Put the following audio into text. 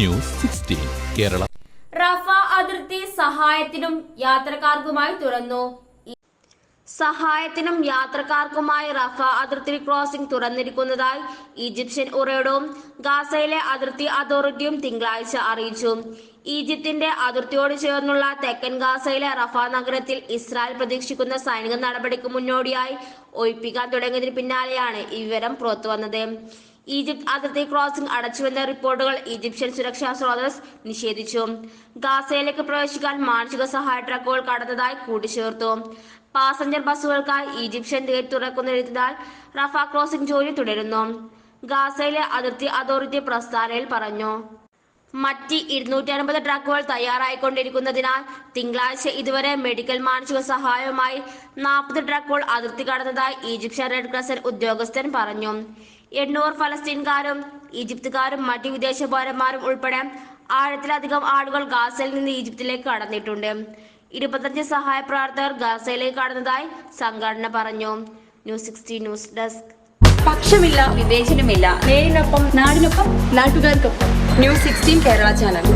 News sixteen Kerala. Rafah അതിർത്തി സഹായത്തിനും യാത്രക്കാർക്കുമായി തുറന്നു. സഹായത്തിനും യാത്രക്കാർക്കുമായി റഫ അതിർത്തി ക്രോസിംഗ് തുറന്നിരിക്കുന്നതായി ഈജിപ്ഷ്യൻ ഉറയിടവും ഗാസയിലെ അതിർത്തി അതോറിറ്റിയും തിങ്കളാഴ്ച അറിയിച്ചു. ഈജിപ്തിന്റെ അതിർത്തിയോട് ചേർന്നുള്ള തെക്കൻ ഗാസയിലെ റഫ നഗരത്തിൽ ഇസ്രായേൽ പ്രതീക്ഷിക്കുന്ന സൈനിക നടപടിക്ക് മുന്നോടിയായി ഒഴിപ്പിക്കാൻ തുടങ്ങിയതിന് പിന്നാലെയാണ് ഈ വിവരം പുറത്തുവന്നത്. ഈജിപ്ത് അതിർത്തി ക്രോസിംഗ് അടച്ചുവെന്ന റിപ്പോർട്ടുകൾ ഈജിപ്ഷ്യൻ സുരക്ഷാ സ്രോതസ് നിഷേധിച്ചു. ഗാസയിലേക്ക് പ്രവേശിക്കാൻ മാനസിക സഹായ ട്രക്കുകൾ കടന്നതായി കൂട്ടിച്ചേർത്തു. പാസഞ്ചർ ബസ്സുകൾക്കായി ഈജിപ്ഷ്യൻ ഗേറ്റ് തുറക്കുന്നതിനാൽ റഫ ക്രോസിംഗ് ജോലി തുടരുന്നു. ഗാസയിലെ അതിർത്തി അതോറിറ്റി പ്രസ്താവനയിൽ പറഞ്ഞു. മറ്റ് ഇരുന്നൂറ്റി അൻപത് ട്രക്കുകൾ തയ്യാറായിക്കൊണ്ടിരിക്കുന്നതിനാൽ തിങ്കളാഴ്ച ഇതുവരെ മെഡിക്കൽ മാനസിക സഹായവുമായി നാൽപ്പത് ട്രക്കുകൾ അതിർത്തി കടന്നതായി ഈജിപ്ഷ്യൻ റെഡ് ക്രസന്റ് ഉദ്യോഗസ്ഥൻ പറഞ്ഞു. എണ്ണൂറ് ഫലസ്തീൻകാരും ഈജിപ്തുകാരും മറ്റ് വിദേശ പൗരന്മാരും ഉൾപ്പെടെ ആയിരത്തിലധികം ആളുകൾ ഗാസയിൽ നിന്ന് ഈജിപ്തിലേക്ക് കടന്നിട്ടുണ്ട്. ഇരുപത്തഞ്ച് സഹായ പ്രവർത്തകർ ഗാസയിലേക്ക് കടന്നതായി സംഘടന പറഞ്ഞു. News sixty news desk. പക്ഷമില്ല വിവേചനമില്ല. നേരിനൊപ്പം നാടിനൊപ്പം നാട്ടുകാർക്കൊപ്പം. News sixteen Kerala channel